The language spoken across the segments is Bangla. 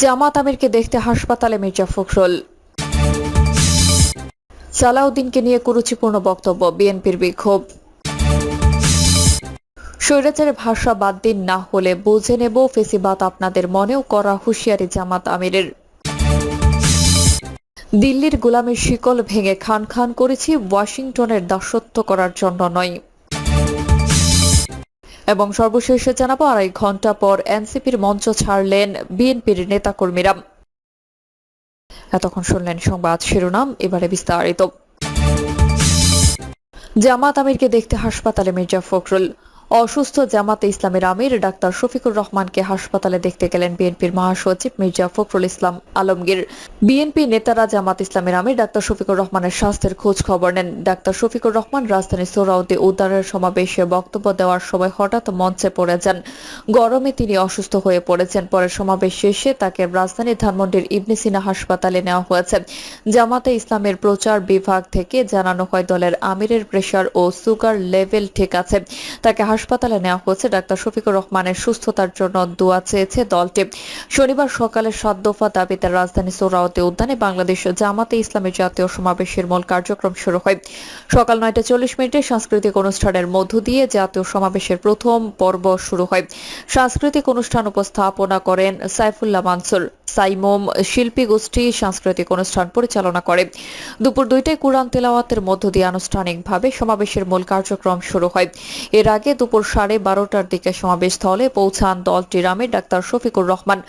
জামাত আমিরকে দেখতে হাসপাতালে মির্জা ফখরুল। সালাউদ্দিনকে নিয়ে কুরুচিপূর্ণ বক্তব্য, বিএনপির বিক্ষোভ। স্বৈরাচারের ভাষা বাদ দিন না হলে বুঝে নেব ফেসিবাদ আপনাদের মনেও করা হুঁশিয়ারি জামাত আমিরের। দিল্লির গোলামের শিকল ভেঙে খান খান করেছি, ওয়াশিংটনের দাসত্ব করার জন্য নয়। এবং সর্বশেষে জানাব, আড়াই ঘণ্টা পর এনসিপির মঞ্চ ছাড়লেন বিএনপির নেতাকর্মীরা। এতক্ষণ শুনলেন সংবাদ শিরোনাম, এবারে বিস্তারিত। জামাত আমিরকে দেখতে হাসপাতালে মির্জা ফখরুল। অসুস্থ জামাতে ইসলামের আমির ডাক্তার শফিকুর রহমানকে হাসপাতালে দেখতে গেলেন বিএনপির মহাসচিব মির্জা ফখরুল ইসলাম আলমগীর। বিএনপি নেতারা জামাত ইসলামের আমির ডাক্তার শফিকুর রহমানের স্বাস্থ্যের খোঁজ খবর নেন। ডাক্তার শফিকুর রহমান রাজধানী সোরাউদ্দি উদ্ধারের সমাবেশে বক্তব্য দেওয়ার সময় হঠাৎ মঞ্চে পড়ে যান। গরমে তিনি অসুস্থ হয়ে পড়েছেন। পরে সমাবেশ শেষে তাকে রাজধানীর ধানমন্ডির ইবনে সিনা হাসপাতালে নেওয়া হয়েছে। জামাতে ইসলামের প্রচার বিভাগ থেকে জানানো হয় দলের আমিরের প্রেশার ও সুগার লেভেল ঠিক আছে। তাকে হাসপাতালে নেওয়া হয়েছে। ডাক্তার শফিকুর রহমানের সুস্থতার জন্য দোয়া চেয়েছে দলটি। শনিবার সকালে সাত দফা দাবিতে রাজধানী সোরাওতে উদ্যানে বাংলাদেশ জামাতে ইসলামের জাতীয় সমাবেশের মূল কার্যক্রম শুরু হয়। সকাল নয়টা চল্লিশ মিনিটে সাংস্কৃতিক অনুষ্ঠানের মধ্য দিয়ে জাতীয় সমাবেশের প্রথম পর্ব শুরু হয়। সাংস্কৃতিক অনুষ্ঠান উপস্থাপনা করেন সাইফুল্লাহ মানসুর। সাইমোম শিল্পী গোষ্ঠী সাংস্কৃতিক অনুষ্ঠান পরিচালনা করে। দুপুর দুইটায় কুরআন তেলাওয়াতের মধ্য দিয়ে আনুষ্ঠানিকভাবে সমাবেশের মূল কার্যক্রম শুরু হয়। এর আগে দুপুর সাড়ে বারোটার দিকে সমাবেশ স্থলে পৌঁছান দলটির আমির ডাক্তার শফিকুর রহমান।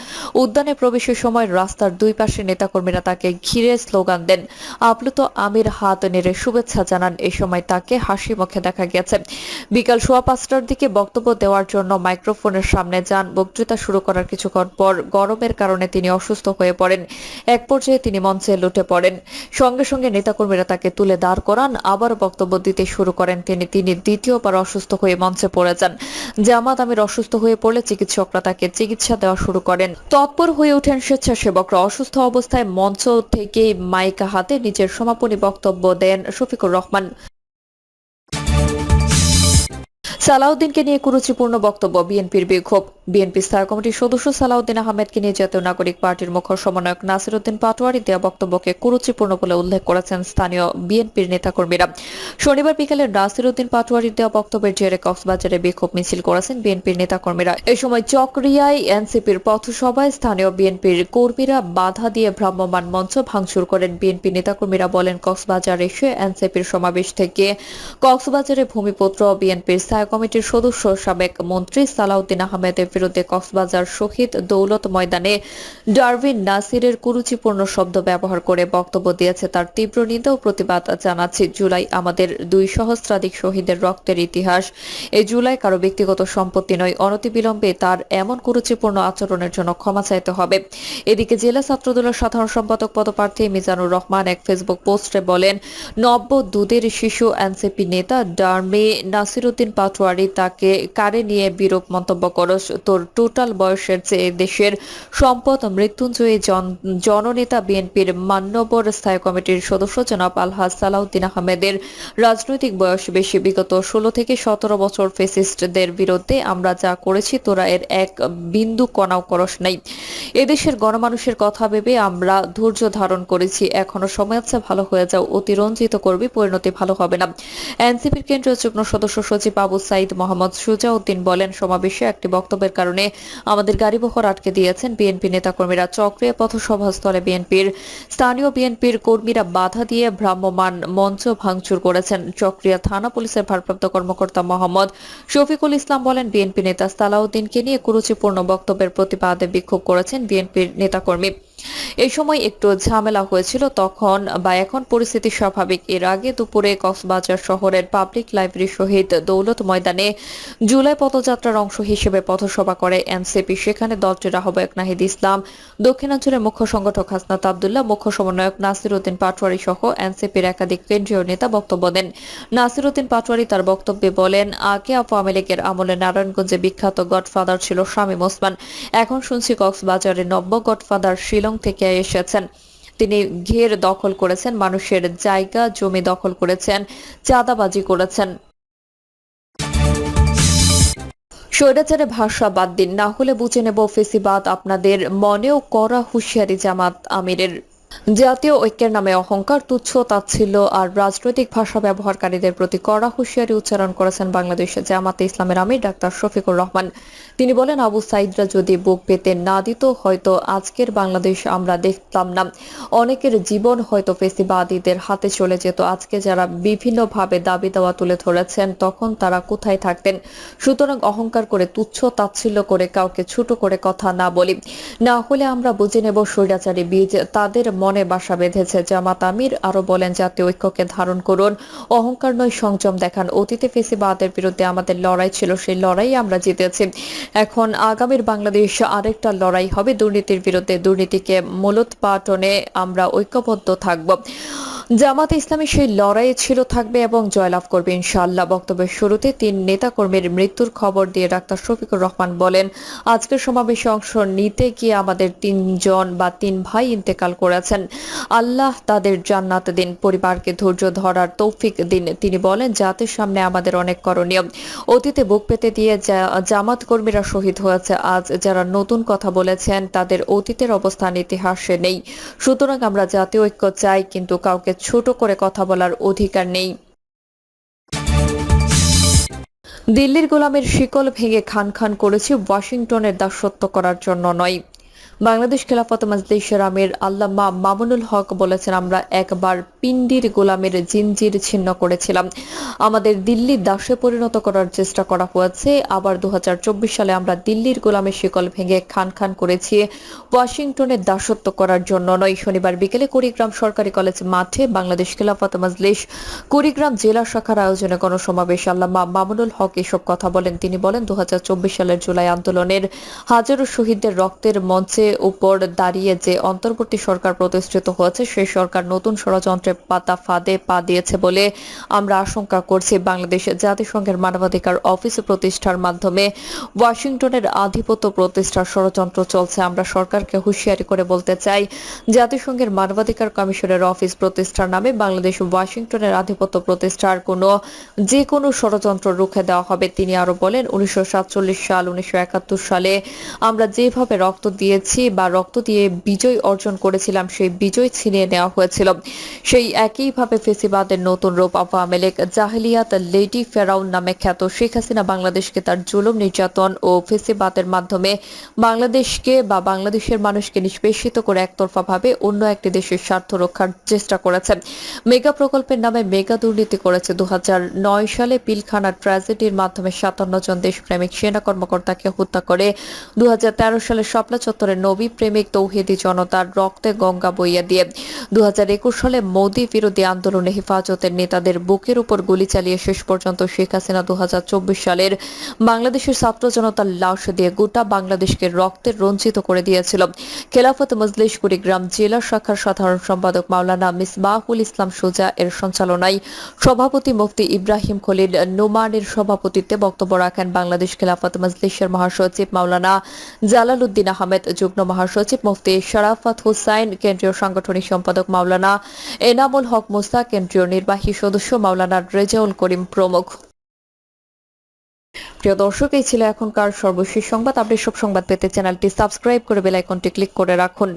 উদ্যানে প্রবেশের সময় রাস্তার দুই পাশে নেতাকর্মীরা তাকে ঘিরে স্লোগান দেন। আপ্লুত আমির হাত নেড়ে শুভেচ্ছা জানান। এই সময় তাকে হাসি মুখে দেখা গেছে বিকাল সোয়া পাঁচটার দিকে বক্তব্য দেওয়ার জন্য মাইক্রোফোনের সামনে যান। বক্তৃতা শুরু করার কিছুক্ষণ পর গরমের কারণে তিনি অসুস্থ হয়ে পড়েন। এক পর্যায়ে তিনি মঞ্চে লুটে পড়েন। সঙ্গে সঙ্গে নেতাকর্মীরা তাকে তুলে দাঁড় করান। আবার বক্তব্য দিতে শুরু করেন তিনি। তিনি দ্বিতীয়বার অসুস্থ হয়ে মঞ্চে পড়ে যান। জামাত আমির অসুস্থ হয়ে পড়লে চিকিৎসকরা তাকে চিকিৎসা দেওয়া শুরু করেন। তৎপর হয়ে ওঠেন স্বেচ্ছাসেবকরা। অসুস্থ অবস্থায় মঞ্চ থেকে মাইকা হাতে নিজের সমাপনী বক্তব্য দেন শফিকুর রহমান। সালাউদ্দিনকে নিয়ে কুরুচিপূর্ণ বক্তব্য বিএনপির বিক্ষোভ। বিএনপি স্থায়ী কমিটির সদস্য সালাউদ্দিন আহমেদকে নিয়ে জাতীয় নাগরিক পার্টির মুখ্য সমন্বয়ক নাসির উদ্দিন পাটোয়ারি দেওয়া বক্তব্যকে কুরুচিপূর্ণ বলে উল্লেখ করেছেন স্থানীয় বিএনপির নেতাকর্মীরা। শনিবার বিকেলে নাসির উদ্দিন পাটোয়ারির দেওয়া বক্তব্যের জেরে কক্সবাজারে বিক্ষোভ মিছিল করেছেন বিএনপির নেতাকর্মীরা। এ সময় চকরিয়ায় এনসিপির পথসভায় স্থানীয় বিএনপির কর্মীরা বাধা দিয়ে ভ্রাম্যমান মঞ্চ ভাঙচুর করেন। বিএনপি নেতাকর্মীরা বলেন, কক্সবাজার এসে এনসিপির সমাবেশ থেকে কক্সবাজারে ভূমিপুত্র বিএনপির স্থায়ী কমিটির সদস্য সাবেক মন্ত্রী সালাউদ্দিন আহমেদের বিরুদ্ধে কক্সবাজার শহীদ দৌলত ময়দানে ডারভিন নাসিরের কুরুচিপূর্ণ শব্দ ব্যবহার করে বক্তব্য দিয়েছে তার তীব্র নিন্দা ও প্রতিবাদ জানাচ্ছি জুলাই আমাদের দুই সহস্রাধিক শহীদের রক্তের ইতিহাস। এই জুলাই কারও ব্যক্তিগত সম্পত্তি নয়, অনতিবিলম্বে তার এমন কুরুচিপূর্ণ আচরণের জন্য ক্ষমা চাইতে হবে। এদিকে জেলা ছাত্রদলের সাধারণ সম্পাদক পদপ্রার্থী মিজানুর রহমান এক ফেসবুক পোস্টে বলেন, নব্য দুধের শিশু এনসিপি নেতা ডার্মে নাসিরুদ্দিন পাটোয়ারি তাকে কারে নিয়ে বিরূপ মন্তব্য করস তোর টোটাল বয়সের চেয়ে দেশের সম্পদ, মৃত্যুঞ্জয়ী জননেতা বিএনপির মান্যবর স্থায়ী কমিটির সদস্য জনাব আলহাজ সালাউদ্দিন আহমেদের রাজনৈতিক বয়স বেশি। বিগত ষোলো থেকে সতেরো বছর ফেসিস্টদের বিরুদ্ধে আমরা যা করেছি, তোরা এর এক বিন্দু কণাও করস নাই। এদেশের গণমানুষের কথা ভেবে আমরা ধৈর্য ধারণ করেছি। এখনও সময় আছে, ভালো হয়ে যাও। অতিরঞ্জিত করবি, পরিণতি ভালো হবে না। এনসিপির কেন্দ্রীয় যুগ্ম সদস্য সচিব আবু সাইদ মোহাম্মদ সুজাউদ্দিন বলেন, সমাবেশে একটি বক্তব্যের কারণে আমাদের গাড়িবহর আটকে দিয়েছেন বিএনপি নেতাকর্মীরা। চক্রিয়া পথসভাস্থলে বিএনপির স্থানীয় বিএনপির কর্মীরা বাধা দিয়ে ভ্রাম্যমান মঞ্চ ভাঙচুর করেছেন। চক্রিয়া থানা পুলিশের ভারপ্রাপ্ত কর্মকর্তা মোহাম্মদ শফিকুল ইসলাম বলেন, বিএনপি নেতা সালাউদ্দিনকে নিয়ে কুরুচিপূর্ণ বক্তব্যের প্রতিবাদে বিক্ষোভ করেছেন বিএনপির নেতাকর্মী। এই সময় একটু ঝামেলা হয়েছিল তখন বা এখন পরিস্থিতি স্বাভাবিক। এর আগে দুপুরে কক্সবাজার শহরের পাবলিক লাইব্রেরি শহীদ দৌলত ময়দানে জুলাই পদযাত্রার অংশ হিসেবে পথসভা করে এনসিপি। সেখানে দলটির আহ্বায়ক নাহিদ ইসলাম, দক্ষিণাঞ্চলের মুখ্য সংগঠক হাসনাত আবদুল্লাহ, মুখ্য সমন্বয়ক নাসির উদ্দিন পাটোয়ারি সহ এনসিপির একাধিক কেন্দ্রীয় নেতা বক্তব্য দেন। নাসির উদ্দিন পাটোয়ারি তার বক্তব্যে বলেন, আগে আওয়ামী লীগের আমলে নারায়ণগঞ্জে বিখ্যাত গডফাদার ছিল শামীম ওসমান। এখন শুনছি কক্সবাজারে নব্য গডফাদার শিলং থেকে এসেছেন। তিনি ঘের দখল করেছেন, মানুষের জায়গা, জমি দখল করেছেন, চাঁদাবাজি করেছেন। স্বৈরাচারে ভাষা বাদ দিন, না হলে বুঝে নেব ফেসিবাদ আপনাদের মনেও করা হুঁশিয়ারি জামাত আমিরের। জাতীয় ঐক্যের নামে অহংকার তুচ্ছ তাচ্ছিল্য আর রাজনৈতিক ভাষা ব্যবহারকারীদের প্রতি কড়া হুঁশিয়ারি উচ্চারণ করেছেন বাংলাদেশ জামাতে ইসলামের আমির ডাক্তার শফিকুর রহমান। তিনি বলেন, আবু সাইদরা যদি বুক পেতে না দিত, হয়তো আজকের বাংলাদেশ আমরা দেখতাম না। অনেকের জীবন হয়তো ফেসিবাদীদের হাতে চলে যেত। আজকে যারা বিভিন্নভাবে দাবি দেওয়া তুলে ধরেছেন, তখন তারা কোথায় থাকতেন? সুতরাং অহংকার করে তুচ্ছ তাচ্ছিল্য করে কাউকে ছোট করে কথা না বলি। না হলে আমরা বুঝে নেব, স্বৈরাচারী বীজ তাদের মনে বাসা বেঁধেছে। জামাত আমির আরও বলেন, জাতীয় ঐক্যকে ধারণ করুন। অহংকার নয়, সংযম দেখান। অতীতে ফেসিবাদের বিরুদ্ধে আমাদের লড়াই ছিল, সেই লড়াই আমরা জিতেছি। এখন আগামীর বাংলাদেশ আরেকটা লড়াই হবে। দুর্নীতির বিরুদ্ধে দুর্নীতিকে মূলোৎপাটনে আমরা ঐক্যবদ্ধ থাকব। জামাতে ইসলামী সেই লড়াইয়ে ছিল, থাকবে এবং জয়লাভ করবে ইনশাআল্লাহ। বক্তব্যের শুরুতে তিন নেতাকর্মীর মৃত্যুর খবর দিয়ে ডাক্তার শফিকুর রহমান বলেন, আজকের সমাবেশে অংশ নিতে গিয়ে আমাদের তিনজন বা তিন ভাই ইন্তেকাল করেছেন। আল্লাহ তাদের জান্নাত দিন, পরিবারকে ধৈর্য ধরার তৌফিক দিন, তিনি বলেন, জাতির সামনে আমাদের অনেক করণীয়। অতীতে বুক পেতে দিয়ে জামাত কর্মীরা শহীদ হয়েছে, আজ যারা নতুন কথা বলেছেন, তাদের অতীতের অবস্থান, ইতিহাসে নেই। সুতরাং আমরা জাতীয় ঐক্য চাই, কিন্তু কাউকে ছোট করে কথা বলার অধিকার নেই। দিল্লির গোলামের শিকল ভেঙে খান খান করেছে ওয়াশিংটনের দাসত্ব করার জন্য নয়। বাংলাদেশ খেলাফত মাজলিসের আমির আল্লামা মামুনুল হক বলেছেন, আমরা একবার পিন্ডির গোলামের জিনজির ছিন্ন করেছিলাম। আমাদের দিল্লির দাসে পরিণত করার চেষ্টা করা হয়েছে। আবার দু সালে আমরা দিল্লির গোলামের শিকল ভেঙে খান খান করেছি। ওয়াশিংটনের দাসত্ব করার জন্য নয়। শনিবার বিকেলে কুড়িগ্রাম সরকারি কলেজ মাঠে বাংলাদেশ খেলাফত মাজলিস কুড়িগ্রাম জেলা শাখার আয়োজনে গণসমাবেশ। আল্লামা মামুনুল হক এসব কথা বলেন। তিনি বলেন দু হাজার চব্বিশ সালের জুলাই আন্দোলনের হাজারো শহীদদের রক্তের মঞ্চে উপর দাঁড়িয়ে যে অন্তর্বর্তী সরকার প্রতিষ্ঠিত হয়েছে, সেই সরকার নতুন ষড়যন্ত্রের পাতা ফাঁদে পা দিয়েছে বলে আমরা আশঙ্কা করছি। বাংলাদেশ জাতিসংঘের মানবাধিকার অফিস প্রতিষ্ঠার মাধ্যমে ওয়াশিংটনের আধিপত্য প্রতিষ্ঠার ষড়যন্ত্র চলছে। আমরা সরকারকে হুঁশিয়ারি করে বলতে চাই, জাতিসংঘের মানবাধিকার কমিশনের অফিস প্রতিষ্ঠার নামে বাংলাদেশ ওয়াশিংটনের আধিপত্য প্রতিষ্ঠার কোনো, যে কোনো ষড়যন্ত্র রুখে দেওয়া হবে, তিনি আরও বলেন, উনিশশো সাতচল্লিশ সাল, উনিশশো একাত্তর সালে আমরা যেভাবে রক্ত দিয়েছি বা রক্ত দিয়ে বিজয় অর্জন করেছিলাম, সেই বিজয় ছিনিয়ে নেওয়া হয়েছিল। সেই একইভাবে ফেসিবাদের নতুন রূপ আওয়ামী লীগ জাহেলিয়াত লেডি ফেরাউন নামে খ্যাত শেখ হাসিনা বাংলাদেশকে তার জুলুম নির্যাতন ও ফেসিবাদের মাধ্যমে বাংলাদেশকে বা বাংলাদেশের মানুষকে নিষ্পেষিত করে একতরফাভাবে অন্য একটি দেশের স্বার্থ রক্ষার চেষ্টা করেছে। মেগা প্রকল্পের নামে মেগা দুর্নীতি করেছে দু হাজার নয় সালে পিলখানা ট্র্যাজেডির মাধ্যমে সাতান্ন জন দেশপ্রেমিক সেনা কর্মকর্তাকে হত্যা করে। দু হাজার তেরো সালে শাপলা চত্বরে নবী প্রেমিক তৌহিদি জনতার রক্তে গঙ্গা বইয়া দিয়ে। দু সালে মোদী বিরোধী আন্দোলনে হেফাজতের নেতাদের বুকের উপর গুলি চালিয়ে শেষ পর্যন্ত শেখ হাসিনা দু সালের বাংলাদেশের ছাত্র জনতার লাশ দিয়ে গোটা বাংলাদেশকে রক্তে রঞ্জিত করে দিয়েছিল। খেলাফত মজলিস কুড়িগ্রাম জেলা শাখার সাধারণ সম্পাদক মাওলানা মিস মিসবাহুল ইসলাম সোজা এর সঞ্চালনায় সভাপতি মুফতি ইব্রাহিম খলিল নোমানের সভাপতিত্বে বক্তব্য রাখেন বাংলাদেশ খেলাফত মজলিসের মহাসচিব মাওলানা জালালউদ্দিন আহমেদ। যুগ্ম মহাসচিব মুফতি শরাফত হুসাইন, কেন্দ্রীয় সাংগঠনিক সম্পাদক মাওলানা এনামুল হক মোস্তা কেন্দ্রীয় নির্বাহী সদস্য মাওলানা রেজাউল করিম প্রমুখ। প্রিয় দর্শক, এই ছিল এখনকার সর্বশেষ সংবাদ। আপনি সব সংবাদ পেতে চ্যানেলটি সাবস্ক্রাইব করে বেল আইকনটি ক্লিক করে রাখুন।